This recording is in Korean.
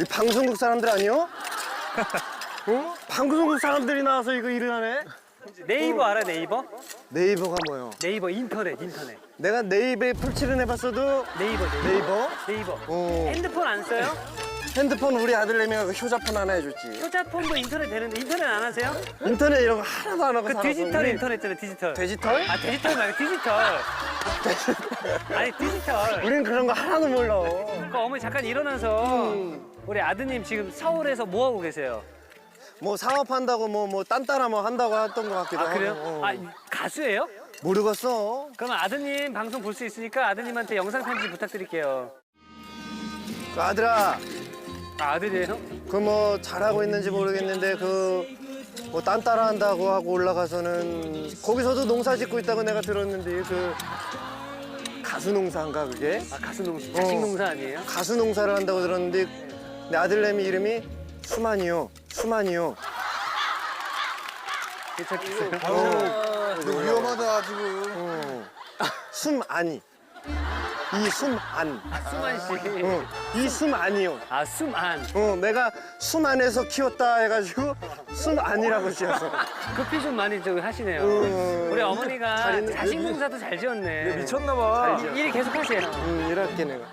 이 방송국 사람들 아니요? 어? 방송국 사람들이 나와서 이거 일을 하네? 네이버 알아 네이버? 네이버가 뭐요? 네이버 인터넷 인터넷 내가 네이버에 풀칠은 해봤어도 네이버 네이버 네이버? 네이버 어. 핸드폰 안 써요? 핸드폰 우리 아들내미가 그 효자폰 하나 해줬지. 효자폰도 인터넷 되는데 인터넷 안 하세요? 인터넷 이런 거 하나도 안 하고 그. 디지털 인터넷 있잖아요 디지털 디지털? 아 디지털 말고 디지털 아니 디지털 우린 그런 거 하나도 몰라. 그 어머니 잠깐 일어나서 음. 우리 아드님 지금 서울에서 뭐 하고 계세요? 뭐 사업한다고 뭐 뭐 딴따라 뭐 한다고 했던 것 같기도 아 하고. 그래요? 어. 아 가수예요? 모르겠어. 그럼 아드님 방송 볼 수 있으니까 아드님한테 영상 편지 부탁드릴게요. 그 아들아, 아 아들이에요? 그 뭐 잘하고 있는지 모르겠는데 그 뭐 딴따라 한다고 하고 올라가서는 거기서도 농사 짓고 있다고 내가 들었는데 그 가수 농사인가 그게? 아 가수 농사, 자식 어. 농사 아니에요? 가수 농사를 한다고 들었는데 내 아들내미 이름이 수만이요. 수만이요. 괜찮겠어요? 어, 이거 위험하다 지금. 어. 숨안이. 이 숨안. 수만 씨. 어, 이 숨안이요. 아 수만. 어, 내가 숨 안에서 키웠다 해가지고 숨 안이라고 지어서. 급히 좀 많이 좀 하시네요. 음. 우리 어머니가 잘 있는- 자식 농사도 잘 지었네. 미쳤나 봐. 일- 일 계속 하세요. 음, 이렇게 내가.